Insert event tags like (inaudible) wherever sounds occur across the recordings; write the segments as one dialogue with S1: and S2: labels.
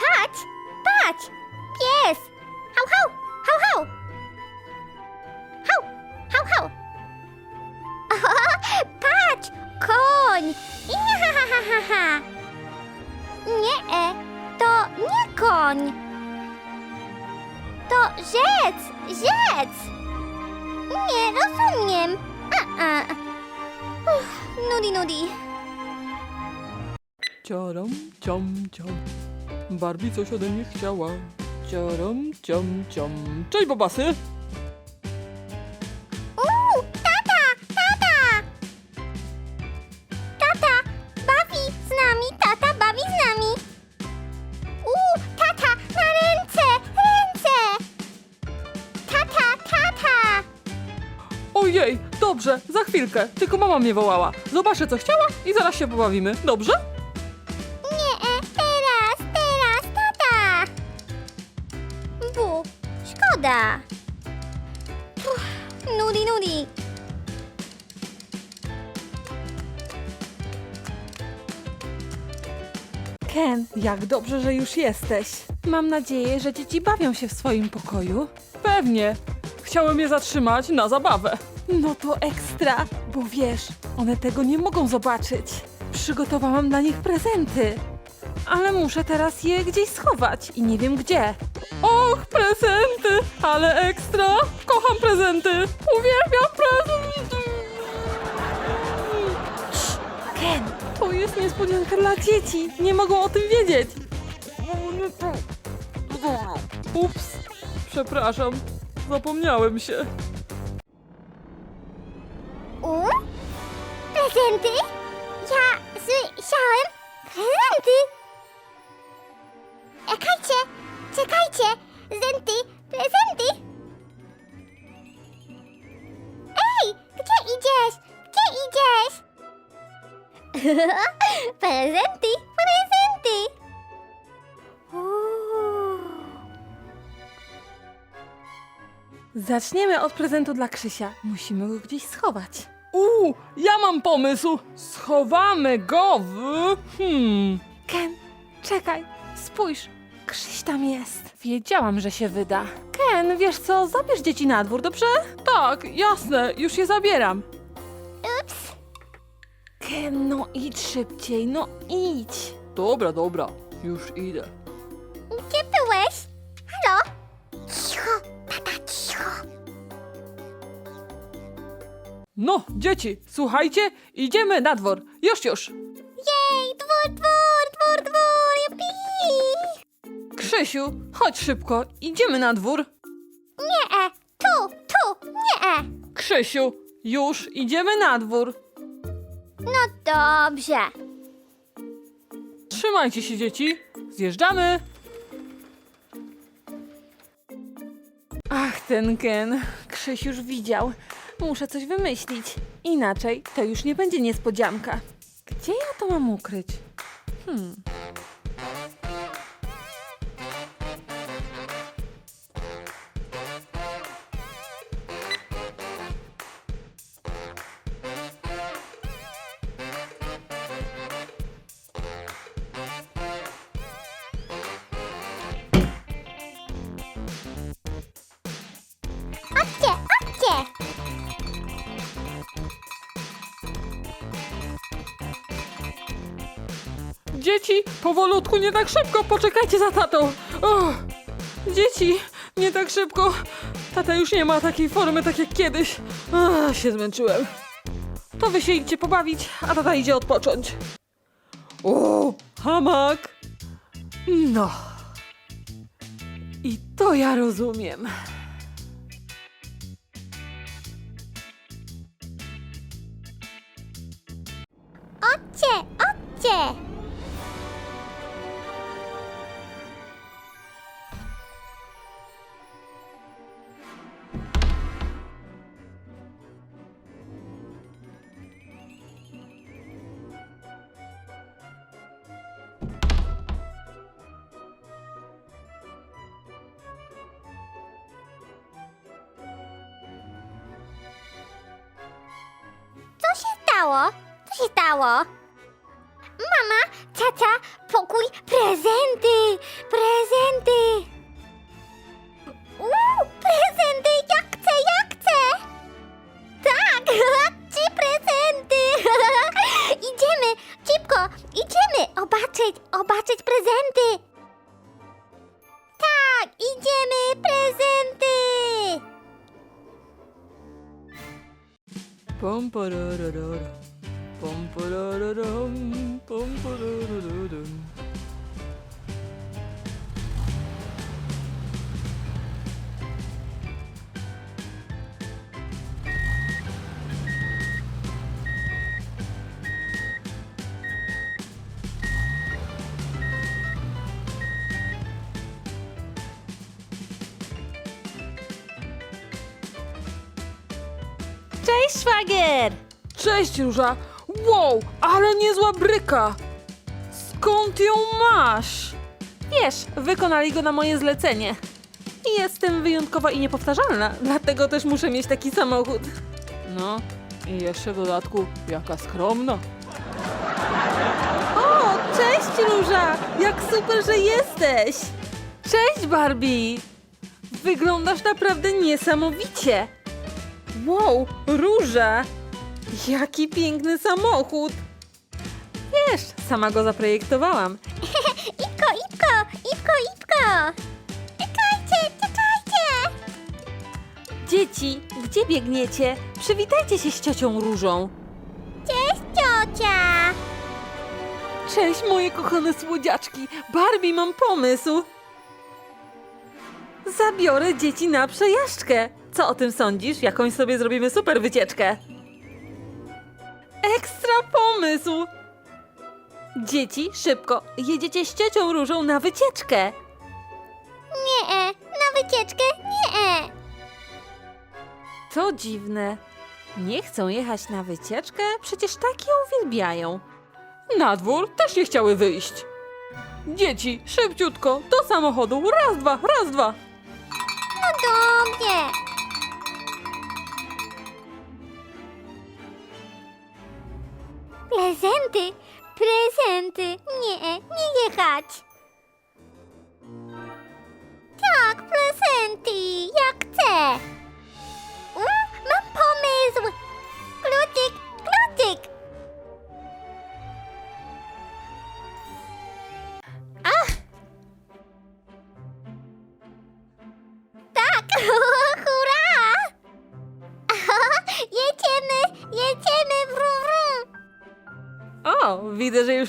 S1: Patrz, patrz! Pies! Hał, hał, hał, hał! Hał, hał, hał! (laughs) Patrz! Koń! Ihahahaha! (laughs) Nie, e, to nie koń! To rzec! Rzec! Nie rozumiem! A, a. Uff, nudi, nudi.
S2: Ciaram, ciam, ciam. Barbie coś ode mnie chciała. Ciaram, ciam, ciam. Cześć, babasy!
S1: Uuu, tata, tata! Tata, bawi z nami, tata bawi z nami. Uuu, tata, na ręce, ręce! Tata, tata!
S2: Ojej, dobrze, za chwilkę. Tylko mama mnie wołała. Zobaczę, co chciała i zaraz się pobawimy. Dobrze?
S1: Nudi, nudi.
S3: Ken, jak dobrze, że już jesteś. Mam nadzieję, że dzieci bawią się w swoim pokoju.
S2: Pewnie. Chciałem je zatrzymać na zabawę.
S3: No to ekstra, bo wiesz, one tego nie mogą zobaczyć. Przygotowałam dla nich prezenty. Ale muszę teraz je gdzieś schować i nie wiem gdzie.
S2: Och, prezenty! Ale ekstra! Kocham prezenty! Uwielbiam prezenty!
S3: Ken, to jest niespodzianka dla dzieci. Nie mogą o tym wiedzieć.
S2: Ups, przepraszam. Zapomniałem się.
S1: U? Prezenty? Ja słyszałem prezenty! Czekajcie, czekajcie! Zenty, prezenty! Ej, gdzie idziesz? Gdzie idziesz? (laughs) prezenty, prezenty!
S3: Zaczniemy od prezentu dla Krzysia. Musimy go gdzieś schować.
S2: Uuu, ja mam pomysł! Schowamy go w... Hmm...
S3: Ken, czekaj, spójrz. Krzyś tam jest. Wiedziałam, że się wyda. Ken, wiesz co, zabierz dzieci na dwór, dobrze?
S2: Tak, jasne, już je zabieram.
S1: Ups,
S3: Ken, no idź szybciej, no idź.
S2: Dobra, dobra, już idę.
S1: gdzie byłeś? Halo? Cicho, tata, cicho.
S2: No, dzieci, słuchajcie, idziemy na dwór. Już, już. Krzysiu, chodź szybko, idziemy na dwór.
S1: Nie, e, tu, tu, nie, e.
S2: Krzysiu, już idziemy na dwór.
S1: No dobrze.
S2: Trzymajcie się, dzieci. Zjeżdżamy.
S3: Ach, ten Ken. Krzyś już widział. Muszę coś wymyślić. Inaczej to już nie będzie niespodzianka. Gdzie ja to mam ukryć? Hmm.
S2: Nie tak szybko, poczekajcie za tatą. O, dzieci, nie tak szybko. Tata już nie ma takiej formy, tak jak kiedyś. A, się zmęczyłem. To wy się idźcie pobawić, a tata idzie odpocząć. O, hamak.
S3: No. I to ja rozumiem.
S1: Chodźcie, chodźcie. Stało? Co się stało? mama, tata, pokój, prezenty, prezenty.
S2: Porororo.
S3: Cześć, szwagier!
S2: Cześć, Róża! Wow, ale niezła bryka! Skąd ją masz?
S3: Wiesz, wykonali go na moje zlecenie. Jestem wyjątkowa i niepowtarzalna, dlatego też muszę mieć taki samochód.
S2: No, i jeszcze w dodatku, jaka skromna.
S3: O, cześć Róża! Jak super, że jesteś! Cześć Barbie! Wyglądasz naprawdę niesamowicie! Wow, Róża! Jaki piękny samochód! Wiesz, sama go zaprojektowałam. (laughs)
S1: Ipko, Ipko, Ipko, Ipko. Czekajcie, czekajcie.
S3: Dzieci, gdzie biegniecie? Przywitajcie się z ciocią Różą.
S1: Cześć, ciocia.
S3: Cześć moje kochane słodziaczki! Barbie, mam pomysł! Zabiorę dzieci na przejażdżkę. Co o tym sądzisz? Jakąś sobie zrobimy super wycieczkę. Ekstra pomysł! Dzieci, szybko, jedziecie z ciocią Różą na wycieczkę.
S1: Nie, e, na wycieczkę, nie. e.
S3: To dziwne. Nie chcą jechać na wycieczkę? Przecież tak ją uwielbiają.
S2: Na dwór też nie chciały wyjść. Dzieci, szybciutko, do samochodu, raz, dwa, raz, dwa.
S1: No dobrze. Prezenty, prezenty. Nie, nie jechać. Tak, prezenty, ja chcę.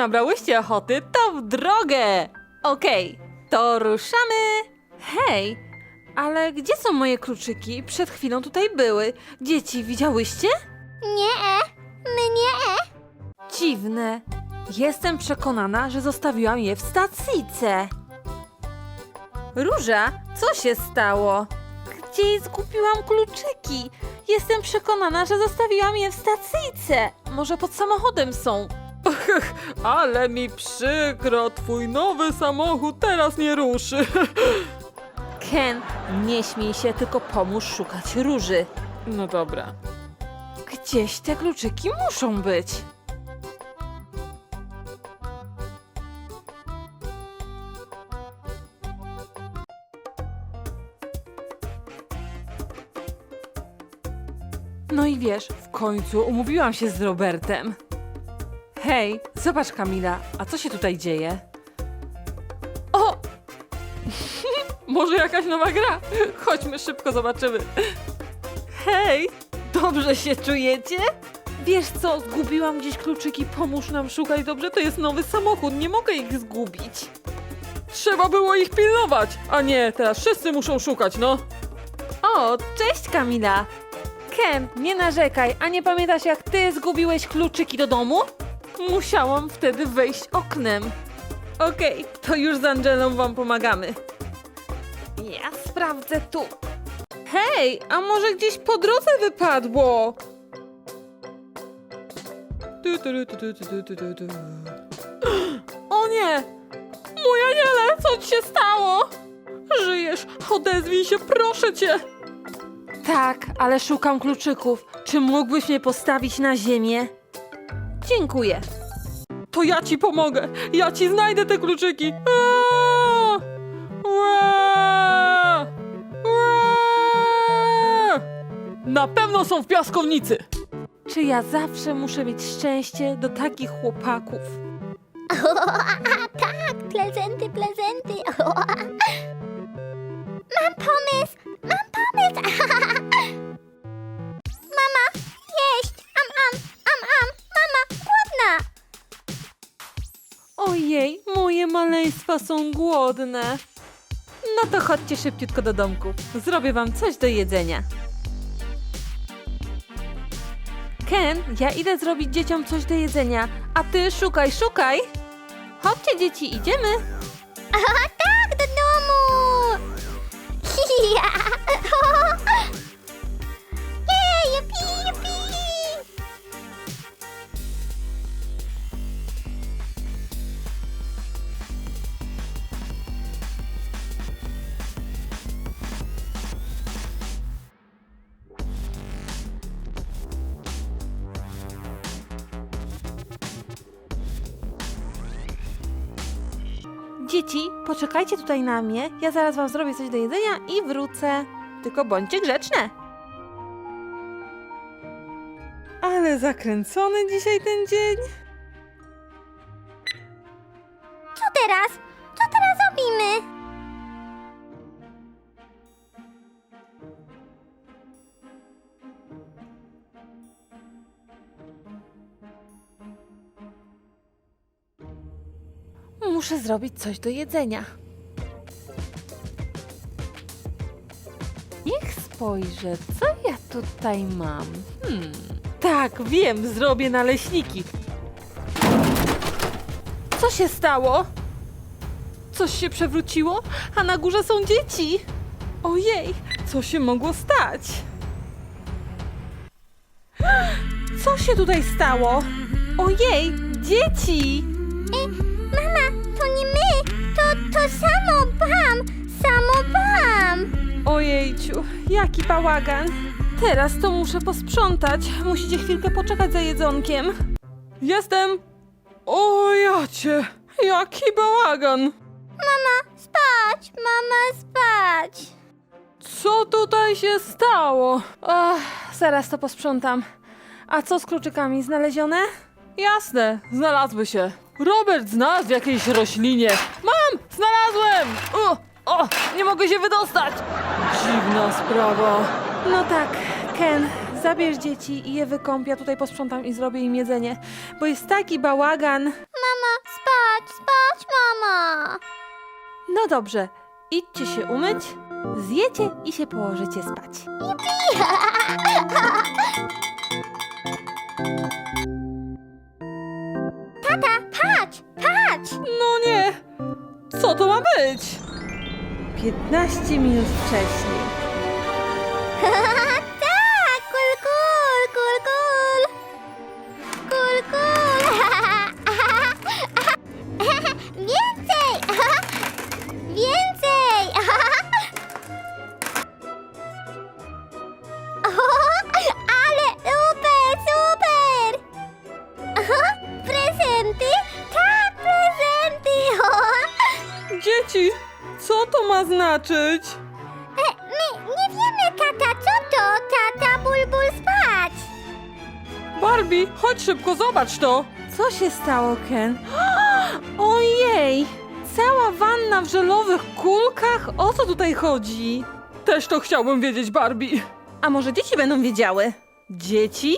S3: Nabrałyście ochoty, to w drogę! Okej, to ruszamy! Hej, ale gdzie są moje kluczyki? Przed chwilą tutaj były. Dzieci, widziałyście?
S1: Nie, e, mnie. e.
S3: Dziwne. Jestem przekonana, że zostawiłam je w stacyjce. Róża, co się stało? Gdzie zgubiłam kluczyki? Jestem przekonana, że zostawiłam je w stacyjce. Może pod samochodem są. (laughs)
S2: Ale mi przykro, twój nowy samochód teraz nie ruszy. (laughs)
S3: Ken, nie śmiej się, tylko pomóż szukać róży.
S2: No dobra.
S3: Gdzieś te kluczyki muszą być. No i wiesz, w końcu umówiłam się z Robertem. Hej, zobacz Kamila, a co się tutaj dzieje? O, (laughs)
S2: Może jakaś nowa gra? Chodźmy szybko, zobaczymy.
S3: Hej, dobrze się czujecie? Wiesz co, zgubiłam gdzieś kluczyki, pomóż nam szukać, dobrze? To jest nowy samochód, nie mogę ich zgubić.
S2: Trzeba było ich pilnować, a nie, teraz wszyscy muszą szukać, no.
S3: O, cześć Kamila! Ken, nie narzekaj, a nie pamiętasz jak ty zgubiłeś kluczyki do domu? Musiałam wtedy wejść oknem. Okej, okay, to już z Angelą wam pomagamy. Ja sprawdzę tu. Hej, a może gdzieś po drodze wypadło?
S2: O nie! Mój aniele, co ci się stało? Żyjesz, odezwij się, proszę cię!
S3: Tak, ale szukam kluczyków. Czy mógłbyś mnie postawić na ziemię? Dziękuję.
S2: To ja ci pomogę. Ja ci znajdę te kluczyki. Aaa! Ua! Ua! Na pewno są w piaskownicy.
S3: Czy ja zawsze muszę mieć szczęście do takich chłopaków? (laughs)
S1: tak, prezenty, prezenty. (laughs) Mam pomysł.
S3: Maleństwa są głodne. No to chodźcie szybciutko do domku. Zrobię wam coś do jedzenia. Ken, ja idę zrobić dzieciom coś do jedzenia, a ty szukaj, szukaj. Chodźcie dzieci, idziemy. Dzieci, poczekajcie tutaj na mnie. Ja zaraz wam zrobię coś do jedzenia i wrócę. Tylko bądźcie grzeczne.
S2: Ale zakręcony dzisiaj ten dzień.
S1: Co teraz? Co teraz robimy?
S3: Muszę zrobić coś do jedzenia. Niech spojrzę, co ja tutaj mam. Hmm. Tak, wiem, zrobię naleśniki. Co się stało? Coś się przewróciło, a na górze są dzieci. Ojej, co się mogło stać? Co się tutaj stało? Ojej, dzieci!
S1: To, samo bam. Samo bam.
S3: Ojejciu, jaki bałagan. Teraz to muszę posprzątać. Musicie chwilkę poczekać za jedzonkiem.
S2: Jestem. O jacie, jaki bałagan.
S1: Mama, spać. Mama, spać.
S2: Co tutaj się stało?
S3: Ach, zaraz to posprzątam. A co z kluczykami znalezione?
S2: Jasne, znalazły się. Robert znalazł w jakiejś roślinie. Mam! Znalazłem! O, o, nie mogę się wydostać! Dziwna sprawa.
S3: No tak, Ken, zabierz dzieci i je wykąp. Ja tutaj posprzątam i zrobię im jedzenie, bo jest taki bałagan.
S1: Mama, spać, spać, mama.
S3: No dobrze, idźcie się umyć, zjecie i się położycie spać.
S1: Tata, patrz, patrz.
S2: No nie! Co to ma być?
S3: 15 minut wcześniej. (laughs)
S2: Dzieci, co to ma znaczyć?
S1: E, my nie wiemy, tata, co to? Tata, bulbul spać.
S2: Barbie, chodź szybko, zobacz to.
S3: Co się stało, Ken? (gasps) Ojej! Cała wanna w żelowych kulkach? O co tutaj chodzi?
S2: Też to chciałbym wiedzieć, Barbie.
S3: A może dzieci będą wiedziały? Dzieci?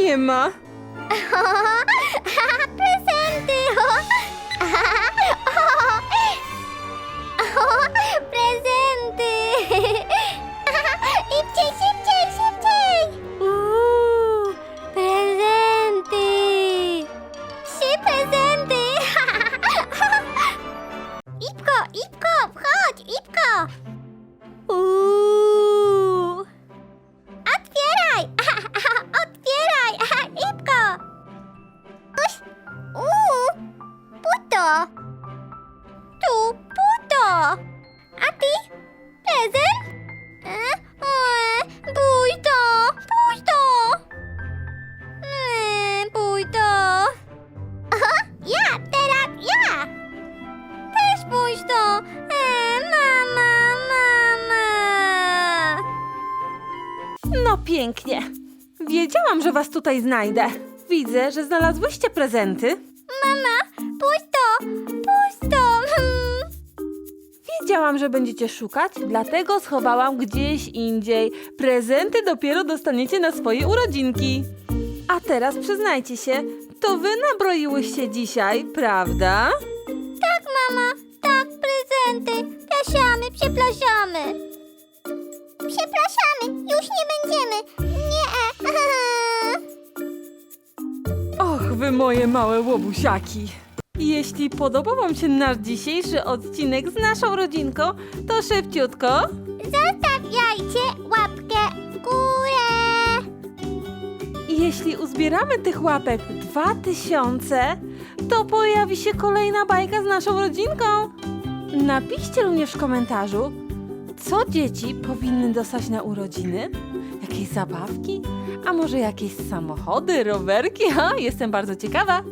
S3: Nie ma. (laughs)
S1: Prezenty! Prezenty! huh (laughs)
S3: pięknie. Wiedziałam, że was tutaj znajdę. Widzę, że znalazłyście prezenty.
S1: Mama, pusto, pusto. Hmm.
S3: Wiedziałam, że będziecie szukać, dlatego schowałam gdzieś indziej. Prezenty dopiero dostaniecie na swoje urodzinki. A teraz przyznajcie się, to wy nabroiłyście dzisiaj, prawda?
S1: Tak, mama, tak, prezenty. Przepraszamy, przepraszamy. Przepraszamy, już nie będziemy. Nie. (laughs)
S3: Och, wy moje małe łobusiaki. Jeśli podobał wam się nasz dzisiejszy odcinek z naszą rodzinką, to szybciutko
S1: Zostawiajcie łapkę w górę.
S3: Jeśli uzbieramy tych łapek 2000, to pojawi się kolejna bajka z naszą rodzinką. Napiszcie również w komentarzu, co dzieci powinny dostać na urodziny? Jakieś zabawki? A może jakieś samochody, rowerki? Ha, jestem bardzo ciekawa.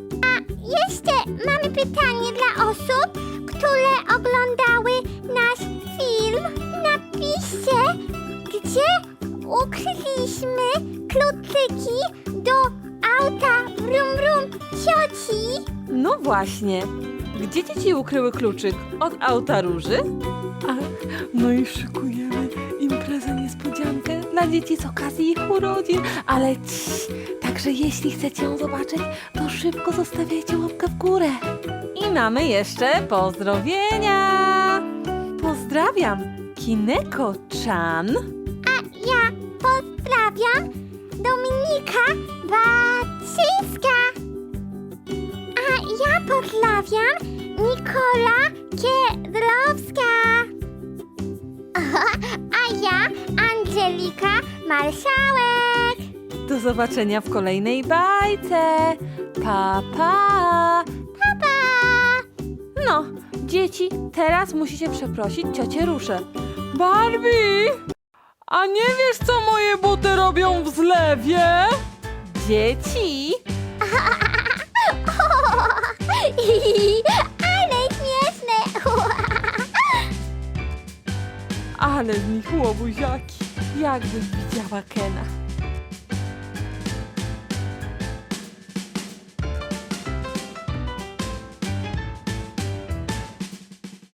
S1: Jeszcze mamy pytanie dla osób, które oglądały nasz film. Napiszcie, gdzie ukryliśmy kluczyki do auta Brum Brum cioci.
S3: No właśnie. Gdzie dzieci ukryły kluczyk? Od auta róży? Ach, no i szykujemy imprezę niespodziankę dla dzieci z okazji ich urodzin. Ale cii, także jeśli chcecie ją zobaczyć, to szybko zostawiajcie łapkę w górę. I mamy jeszcze pozdrowienia. Pozdrawiam Kineko-chan.
S1: A ja pozdrawiam Dominika Baczyńska. Ja pozdrawiam Nikola Kiedrowska. (laughs) A ja Angelika Marszałek.
S3: Do zobaczenia w kolejnej bajce. Pa, pa.
S1: Pa!
S3: No, dzieci, teraz musicie przeprosić ciocię Ruszę. Barbie!
S2: A nie wiesz, co moje buty robią w zlewie?
S3: Dzieci! (laughs) (laughs)
S1: Ale śmieszne! (laughs)
S3: Ale z nich łobuziaki. Jakbym widziała Kena.